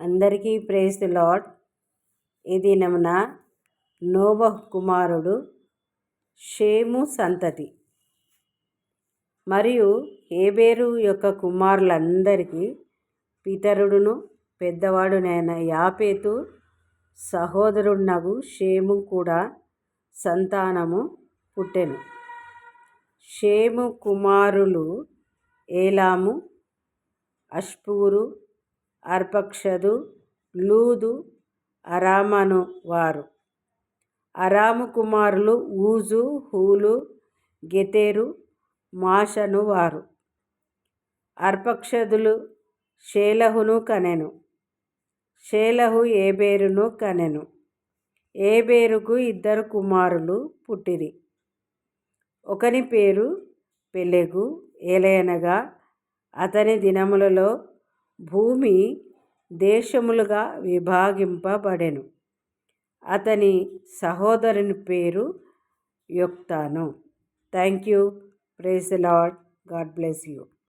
అందరికీ praise lord ఈ దినమున నోబహ్ కుమారుడు షేము సంతతి మరియు హేబేరు యొక్క కుమారులందరికీ పితరుడును పెద్దవాడునైన యాపేతు సహోదరునగు షేము కూడా సంతానము పుట్టెను. షేము కుమారులు ఏలాము అష్పూరు అర్పక్షదు లూదు అరామను వారు. అరాము కుమారులు ఊజు హూలు గెతేరు మాషను వారు. అర్పక్షదులు షేలహును కనెను. షేలహు ఏబేరును కనెను. ఏబేరుకు ఇద్దరు కుమారులు పుట్టిరి. ఒకని పేరు పెలెగు ఏలయనగా అతని దినములలో భూమి దేశములుగా విభాగింపబడెను. అతని సహోదరుని పేరు Joktan. Thank you praise lord god bless you.